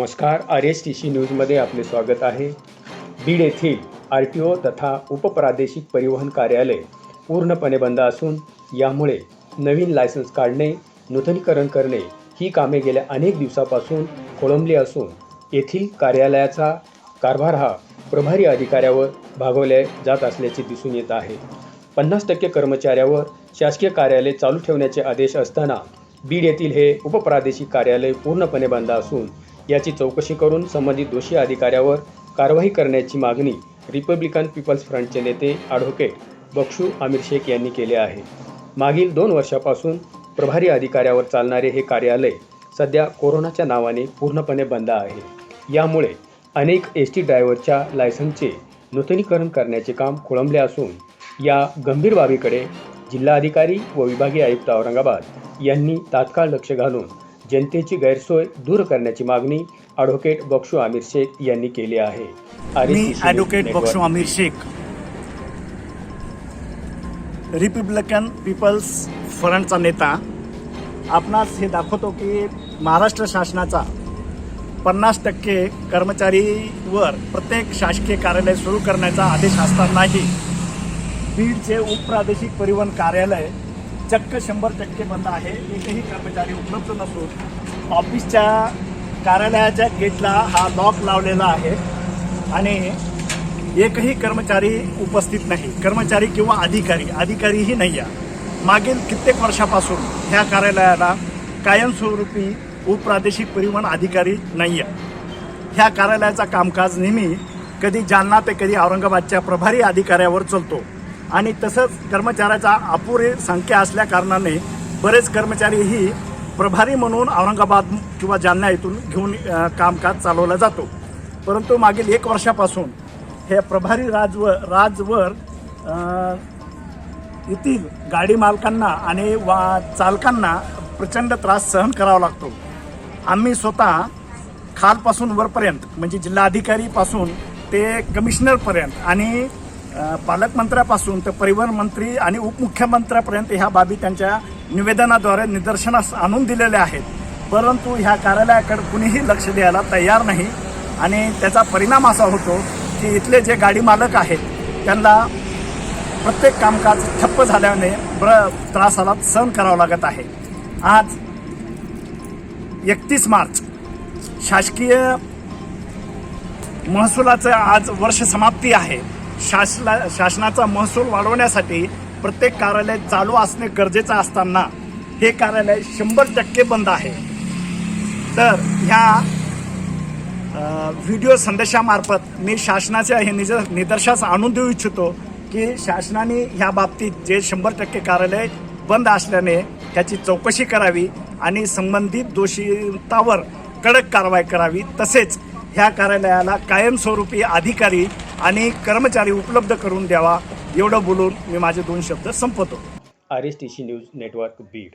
नमस्कार R S T C न्यूजमध्ये आपले स्वागत आहे. बीड येथील आर टी ओ तथा उपप्रादेशिक परिवहन कार्यालय पूर्णपणे बंद असून यामुळे नवीन लायसन्स काढणे नूतनीकरण करणे ही कामे गेल्या अनेक दिवसापासून खोळंबली असून येथील कार्यालयाचा कारभार हा प्रभारी अधिकाऱ्यावर भागवले जात असल्याचे दिसून येत आहे. पन्नास टक्के कर्मचाऱ्यावर शासकीय कार्यालय चालू ठेवण्याचे आदेश असताना बीड येथील हे उपप्रादेशिक कार्यालय पूर्णपणे बंद असून याची चौकशी करून संबंधित दोषी अधिकाऱ्यावर कारवाई करण्याची मागणी रिपब्लिकन पीपल्स फ्रंटचे नेते ॲडव्होकेट बक्षू आमिर शेख यांनी केले आहे. मागील दोन वर्षापासून प्रभारी अधिकाऱ्यावर चालणारे हे कार्यालय सध्या कोरोनाच्या नावाने पूर्णपणे बंद आहे. यामुळे अनेक एस टी ड्रायव्हरच्या लायसन्सचे नूतनीकरण करण्याचे काम खोळंबले असून या गंभीर बाबीकडे जिल्हाधिकारी व विभागीय आयुक्त औरंगाबाद यांनी तात्काळ लक्ष घालून जनतेची गैरसोय दूर करण्याची मागणी ॲडव्होकेट बक्षू आमिर शेख यांनी केली आहे. मी advocate. Bakshu Aamir Shaikh. Republican People's फ्रंटचा नेता. आपणास हे दाखवतो की महाराष्ट्र शासनाचा पन्नास टक्के कर्मचारीवर प्रत्येक शासकीय कार्यालय सुरू करण्याचा आदेश असतानाही बीडचे उपप्रादेशिक परिवहन कार्यालय चक्क शंभर टक्के बंद आहे. एकही कर्मचारी उपलब्ध नसून ऑफिसच्या कार्यालयाच्या गेटला हा लॉक लावलेला आहे आणि एकही कर्मचारी उपस्थित नाही. कर्मचारी किंवा अधिकारी अधिकारीही नाही आहे मागील कित्येक वर्षापासून ह्या कार्यालयाला कायमस्वरूपी उपप्रादेशिक परिवहन अधिकारी नाही आहे ह्या कार्यालयाचा कामकाज नेहमी कधी जालना ते कधी औरंगाबादच्या प्रभारी अधिकाऱ्यावर चालतो. आणि तसंच कर्मचाऱ्याचा अपुरी संख्या असल्या कारणाने बरेच कर्मचारीही प्रभारी म्हणून औरंगाबाद किंवा जालना येथून घेऊन कामकाज चालवला जातो. परंतु मागील एक वर्षापासून हे प्रभारी राजवर राजवर येथील गाडी मालकांना आणि वा चालकांना प्रचंड त्रास सहन करावा लागतो. आम्ही स्वतः खालपासून वरपर्यंत म्हणजे जिल्हाधिकारीपासून ते कमिशनरपर्यंत आणि पालकमंत्र्यापासून तर परिवहन मंत्री आणि उपमुख्यमंत्र्यापर्यंत ह्या बाबी त्यांच्या निवेदनाद्वारे निदर्शनास आणून दिलेल्या आहेत. परंतु ह्या कार्यालयाकडे कुणीही लक्ष द्यायला तयार नाही आणि त्याचा परिणाम असा होतो की इथले जे गाडी मालक आहेत त्यांना प्रत्येक कामकाज ठप्प झाल्याने ब्र त्रासाला सहन करावं लागत आहे. आज एकतीस मार्च शासकीय महसुलाचं आज वर्ष समाप्ती आहे. शासना शासनाचा महसूल वाढवण्यासाठी प्रत्येक कार्यालय चालू असणे गरजेचं असताना हे कार्यालय शंभर टक्के बंद आहे. तर ह्या व्हिडिओ संदेशामार्फत मी शासनाच्या हे निज निदर्शास आणून देऊ इच्छितो की शासनाने ह्या बाबतीत जे शंभर टक्के कार्यालय बंद असल्याने त्याची चौकशी करावी आणि संबंधित दोषींतावर कडक कारवाई करावी. तसेच ह्या कार्यालयाला कायमस्वरूपी अधिकारी आणि कर्मचारी उपलब्ध करून द्यावा एवढं बोलून मी माझे दोन शब्द संपवतो. R S T C news network Beed.